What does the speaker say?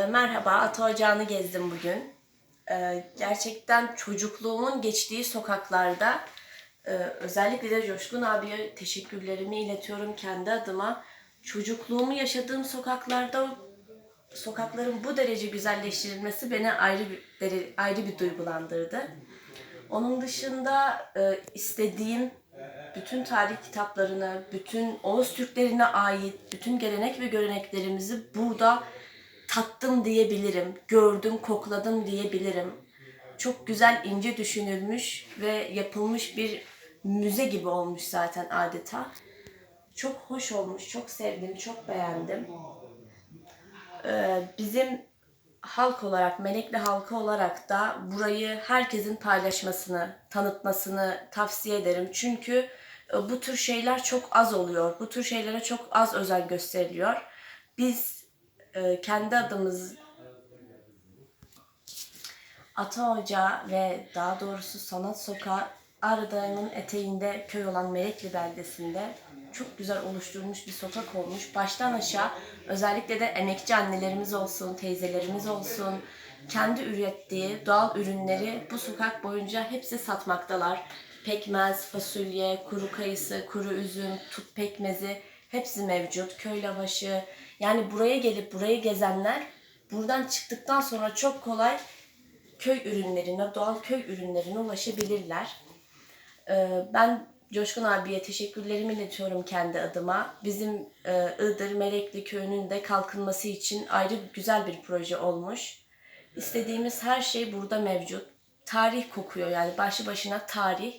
Ee, merhaba, Ata Ocağı'nı gezdim bugün. Ee, gerçekten çocukluğumun geçtiği sokaklarda e, özellikle de Coşkun abiye teşekkürlerimi iletiyorum kendi adıma. Çocukluğumu yaşadığım sokaklarda sokakların bu derece güzelleştirilmesi beni ayrı bir ayrı bir duygulandırdı. Onun dışında e, istediğim bütün tarih kitaplarını, bütün Oğuz Türklerine ait bütün gelenek ve göreneklerimizi burada tattım diyebilirim, gördüm, kokladım diyebilirim. Çok güzel, ince düşünülmüş ve yapılmış bir müze gibi olmuş zaten adeta. Çok hoş olmuş, çok sevdim, çok beğendim. Ee, bizim halk olarak, Melekli halkı olarak da burayı herkesin paylaşmasını, tanıtmasını tavsiye ederim. Çünkü e, bu tür şeyler çok az oluyor. Bu tür şeylere çok az özen gösteriliyor. Biz e, kendi adımız Ata Hoca ve daha doğrusu Sanat Sokağı Ağrı eteğinde köy olan Melekli beldesinde çok güzel oluşturulmuş bir sokak olmuş. Baştan aşağı özellikle de emekçi annelerimiz olsun, teyzelerimiz olsun kendi ürettiği doğal ürünleri bu sokak boyunca hepsi satmaktalar. Pekmez, fasulye, kuru kayısı, kuru üzüm, tut pekmezi hepsi mevcut. Köy lavaşı. Yani buraya gelip burayı gezenler buradan çıktıktan sonra çok kolay köy ürünlerine, doğal köy ürünlerine ulaşabilirler. Ee, Ben Coşkun abiye teşekkürlerimi iletiyorum kendi adıma. Bizim e, Iğdır Melekli köyünün de kalkınması için ayrı güzel bir proje olmuş. İstediğimiz her şey burada mevcut. Tarih kokuyor yani başlı başına tarih.